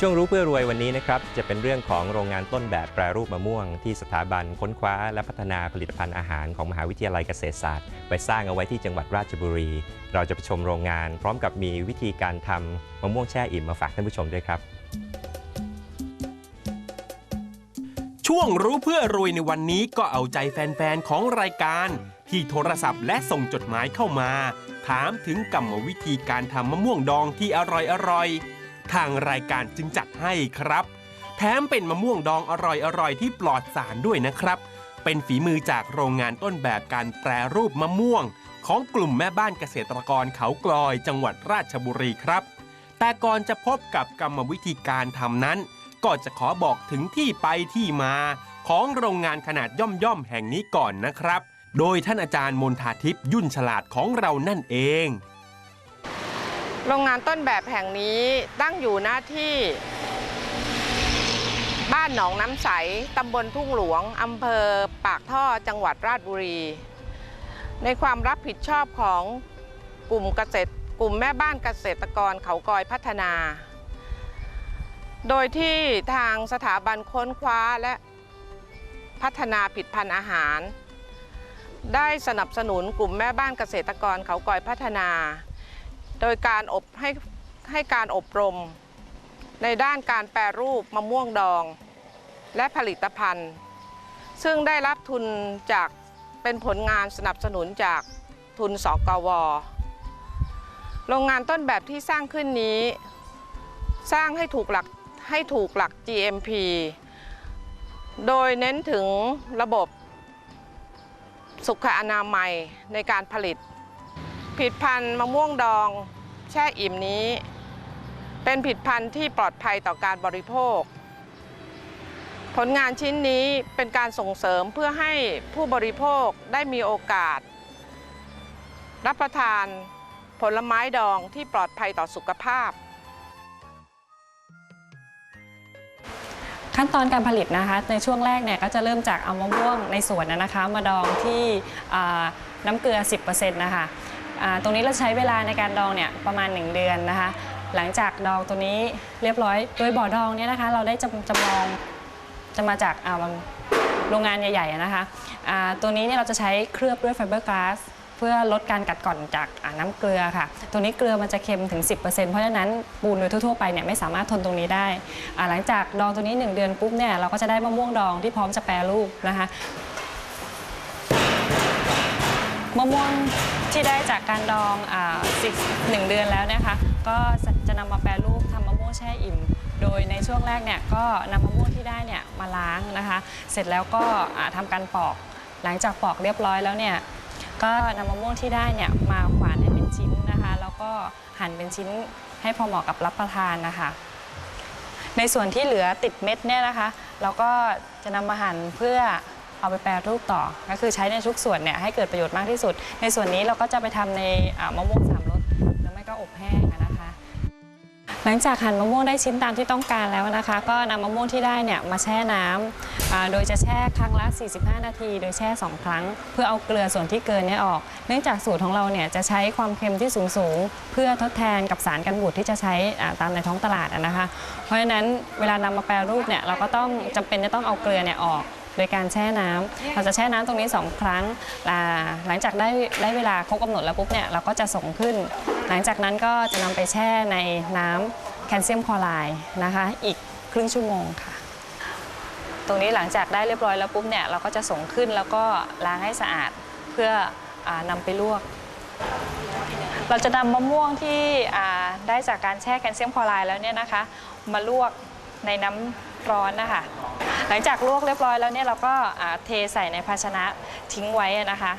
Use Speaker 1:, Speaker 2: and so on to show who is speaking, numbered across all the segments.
Speaker 1: ช่วงรู้เพื่อรวยวันนี้นะครับจะเป็นเรื่องของโรงงานต้นแบบแปรรูปมะม่วง ที่สถาบันค้นคว้า และพัฒนาผลิตภัณฑ์อาหารของมหาวิทยาลัยเกษตรศาสตร์ไปสร้างเอาไว้ที่จังหวัดราชบุรี เราจะไปชมโรงงาน พร้อมกับมีวิธีการทำมะม่วงแช่อิ่มมาฝากท่านผู้ชมด้วยครับ
Speaker 2: ช่วงรู้เพื่อรวยในวันนี้ก็เอาใจแฟนๆของรายการ ที่โทรศัพท์และส่งจดหมายเข้ามา ถามถึงกรรมวิธีการทำมะม่วงดองที่อร่อยๆ ทางรายการจึงจัดให้ครับ แถมเป็นมะม่วงดองอร่อยๆที่ปลอดสารด้วยนะครับ เป็นฝีมือจากโรงงานต้นแบบการแปรรูปมะม่วง ของกลุ่มแม่บ้านเกษตรกรเขากลอยจังหวัดราชบุรีครับ แต่ก่อนจะพบกับกรรมวิธีการทำนั้น ก็จะขอบอกถึงที่ไปที่มา ของโรงงานขนาดย่อมๆแห่งนี้ก่อนนะครับโดยท่านอาจารย์มนทาทิพย์ยุ่นฉลาดของเรานั่นเอง
Speaker 3: โรงงานต้นแบบแห่งนี้ตั้งอยู่หน้าที่ บ้านหนองน้ำใส ตำบลทุ่งหลวง อำเภอปากท่อ จังหวัดราชบุรี ในความรับผิดชอบของกลุ่มเกษตรกลุ่มแม่บ้านเกษตรกรเขากอยพัฒนา โดยที่ทางสถาบันค้นคว้าและพัฒนาผลิดพันธุ์อาหาร ได้สนับสนุนกลุ่มแม่บ้านเกษตรกรเขากอยพัฒนา โดยการอบให้ให้การอบรม ในด้านการแปรรูปมะม่วงดอง และผลิตภัณฑ์ ซึ่งได้รับทุนจากเป็นผลงานสนับสนุนจากทุนสกว โรงงานต้นแบบที่สร้างขึ้นนี้ สร้างให้ถูกหลักให้ถูกหลัก GMP โดยเน้นถึงระบบสุขอนามัยในการผลิต ผลิตภัณฑ์มะม่วงดองแช่อิ่มนี้ เป็นผลิตภัณฑ์ที่ปลอดภัยต่อการบริโภค ผลงานชิ้นนี้เป็นการส่งเสริมเพื่อให้ผู้บริโภคได้มีโอกาส รับประทานผลไม้ดองที่ปลอดภัยต่อสุขภาพ
Speaker 4: ขั้นตอนการผลิตนะคะ ในช่วงแรกเนี่ยก็จะเริ่มจากเอามะม่วงในสวนนะคะ มาดองที่น้ำเกลือ 10%นะคะ ตรงนี้เราใช้เวลาในการดองเนี่ยประมาณ 1 เดือนนะคะ หลังจากดองตัวนี้เรียบร้อย โดยบ่อดองเนี่ยนะคะ เราได้จำจำลองจะมาจากาโรงงานใหญ่ๆนะคะตัวนี้เนี่ยเราจะใช้เคลือบด้วยไฟเบอร์กลาสเพื่อลดการกัดกร่อนจากน้ำเกลือค่ะ ตัวนี้เกลือมันจะเค็มถึง 10%เพราะฉะนั้นปูนโดยทั่วๆไปเนี่ยไม่สามารถทนตรงนี้ได้ หลังจากดองตัวนี้ 1 เดือนปุ๊บเนี่ยเราก็จะได้มะม่วงดองที่พร้อมจะแปรรูปนะคะ มะม่วงที่ได้จากการดองอ่าสิหนึ่งเดือนแล้วนะคะ ก็จะนำมาแปรรูปทำมะม่วงแช่อิ่ม โดยในช่วงแรกเนี่ยก็นำมะม่วงที่ได้เนี่ยมาล้างนะคะ เสร็จแล้วก็อ่าทำการปอก หลังจากปอกเรียบร้อยแล้วเนี่ยก็นำมะม่วงที่ได้เนี่ยมาขวานให้เป็นชิ้นนะคะ แล้วก็หั่นเป็นชิ้นให้พอเหมาะกับรับประทานนะคะ ในส่วนที่เหลือติดเม็ดเนี่ยนะคะ เราก็จะนำมาหั่นเพื่อ เอาไปแปรรูปต่อ ก็คือใช้ในทุกส่วนเนี่ยให้เกิดประโยชน์มากที่สุด ในส่วนนี้เราก็จะไปทำในมะม่วงสามรสหรือไม่ก็อบแห้งนะคะ หลังจากหั่นมะม่วงได้ชิ้นตามที่ต้องการแล้วนะคะ ก็นำมะม่วงที่ได้เนี่ยมาแช่น้ำอ่าโดยจะแช่ครั้งละ 45 นาที โดยแช่ 2 ครั้ง เพื่อเอาเกลือส่วนที่เกินเนี่ยออก เนื่องจากสูตรของเราเนี่ยจะใช้ความเค็มที่สูงสูงๆเพื่อทดแทนกับสารกันบูดที่จะใช้ตามในท้องตลาดนะคะ เพราะฉะนั้นเวลานำมาแปรรูปเนี่ยเราก็ต้องจำเป็นจะต้องเอาเกลือเนี่ยออก โดยการแช่น้ำเราจะแช่น้ำตรงนี้ 2 ครั้งอ่าหลังจากได้ได้เวลาครบกำหนดแล้วปุ๊บเนี่ยเราก็จะส่งขึ้น หลังจากนั้นก็จะนำไปแช่ในน้ำแคลเซียมคลอไรด์นะคะ อีกครึ่งชั่วโมงค่ะ ตรงนี้หลังจากได้เรียบร้อยแล้วปุ๊บเนี่ยเราก็จะส่งขึ้นแล้วก็ล้างให้สะอาดเพื่ออานำไปลวกเราจะนำมะม่วงที่อ่าได้จากการแช่แคลเซียมคลอไรด์แล้วเนี่ยนะคะ มาลวกในน้ำร้อนนะคะ หลังจากลวกเรียบร้อยแล้วเนี่ยเราก็เทใส่ในภาชนะทิ้งไว้นะคะ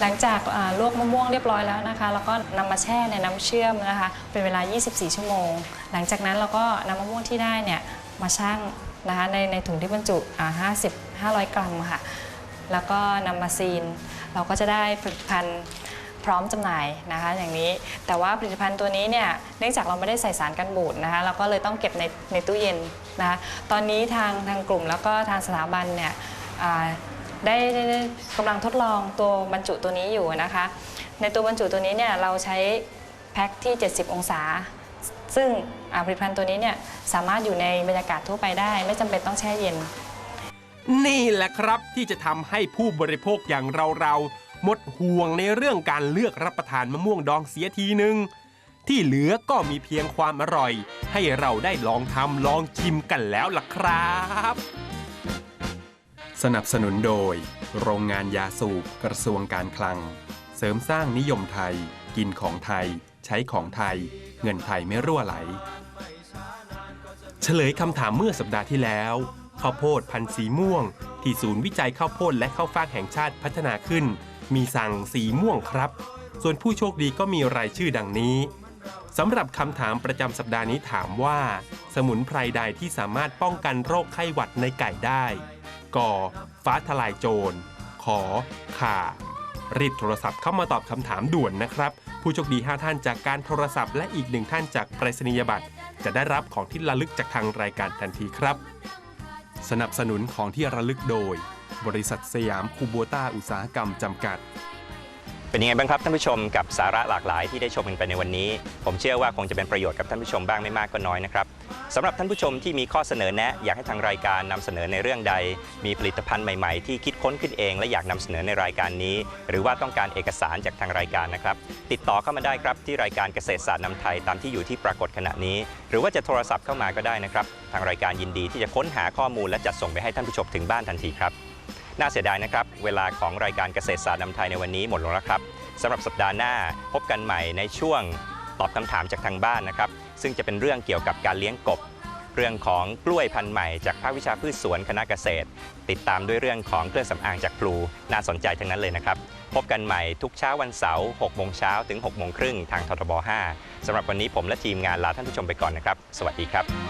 Speaker 4: หลังจากลวกมะม่วงเรียบร้อยแล้วนะคะ แล้วก็นำมาแช่ในน้ำเชื่อมนะคะ เป็นเวลา 24 ชั่วโมง หลังจากนั้นเราก็นำมะม่วงที่ได้เนี่ยมาชั่งนะคะในในถุงที่บรรจุ 50 500 กรัมค่ะ แล้วก็นำมาซีน เราก็จะได้ผลิตภัณฑ์ พร้อมจำหน่ายนะคะอย่างนี้แต่ว่าผลิตภัณฑ์ตัวนี้เนี่ยเนื่องจากเราไม่ได้ใส่สารกันบูดนะคะเราก็เลยต้องเก็บในในตู้เย็นนะคะตอนนี้ทางทางกลุ่มแล้วก็ทางสถาบันเนี่ยได้ไดได้กำลังทดลองตัวบรรจุตัวนี้อยู่นะคะในตัวบรรจุตัวนี้เนี่ยเราใช้แพ็คที่ 70 องศา ซึ่งผลิตภัณฑ์ตัวนี้เนี่ยสามารถอยู่ในบรรยากาศทั่วไปได้ ไม่จำเป็นต้องแช่เย็น
Speaker 2: นี่แหละครับที่จะทำให้ผู้บริโภคอย่างเราเราๆ หมดห่วงในเรื่องการเลือกรับประทานมะม่วงดองเสียทีหนึ่งที่เหลือก็มีเพียงความอร่อย ให้เราได้ลองทำลองชิมกันแล้วล่ะครับ สนับสนุนโดย โรงงานยาสูบกระทรวงการคลัง เสริมสร้างนิยมไทย กินของไทย ใช้ของไทย เงินไทยไม่รั่วไหล เฉลยคำถามเมื่อสัปดาห์ที่แล้วข้าวโพดพันธุ์สีม่วง ที่ศูนย์วิจัยข้าวโพดและข้าวฟ่างแห่งชาติพัฒนาขึ้น มีสั่งสีม่วงครับ ส่วนผู้โชคดีก็มีรายชื่อดังนี้สำหรับคำถามประจำสัปดาห์นี้ถามว่า สมุนไพรใดที่สามารถป้องกันโรคไข้หวัดในไก่ได้กอฟ้าทลายโจร ขอข่ารีบโทรศัพท์เข้ามาตอบคำถามด่วนนะครับ ผู้โชคดี 5 ท่านจากการโทรศัพท์และอีกหนึ่งท่านจากไปรษณียบัตร จะได้รับของที่ระลึกจากทางรายการทันทีครับ สนับสนุนของที่ระลึกโดย บริษัทสยามคูโบต้าอุตสาหกรรมจำกัด
Speaker 1: เป็นยังไงบ้างครับท่านผู้ชมกับสาระหลากหลายที่ได้ชมกันไปในวันนี้ ผมเชื่อว่าคงจะเป็นประโยชน์กับท่านผู้ชมบ้างไม่มากก็น้อยนะครับสำหรับท่านผู้ชมที่มีข้อเสนอแนะ อยากให้ทางรายการนำเสนอในเรื่องใด มีผลิตภัณฑ์ใหม่ๆ ที่คิดค้นขึ้นเอง และอยากนำเสนอในรายการนี้ หรือว่าต้องการเอกสารจากทางรายการนะครับ ติดต่อเข้ามาได้ครับที่รายการเกษตรศาสตร์นำไทยตามที่อยู่ที่ปรากฏขณะนี้ หรือว่าจะโทรศัพท์เข้ามาก็ได้นะครับ ทางรายการยินดีที่จะค้นหาข้อมูลและจัดส่งไปให้ท่านผู้ชมถึงบ้านทันทีครับ น่าเสียดายนะครับ เวลาของรายการเกษตรศาสตร์นำไทยในวันนี้หมดลงแล้วครับสำหรับสัปดาห์หน้าพบกันใหม่ในช่วงตอบคำถามจากทางบ้านนะครับ ซึ่งจะเป็นเรื่องเกี่ยวกับการเลี้ยงกบ เรื่องของกล้วยพันธุ์ใหม่จากภาควิชาพืชสวนคณะเกษตร ติดตามด้วยเรื่องของเครื่องสำอางจากพลูน่าสนใจทั้งนั้นเลยนะครับ พบกันใหม่ทุกเช้าวันเสาร์6โมงเช้าถึง6โมงครึ่งทางททบ 5สำหรับวันนี้ผมและทีมงานลาท่านผู้ชมไปก่อนนะครับ สวัสดีครับ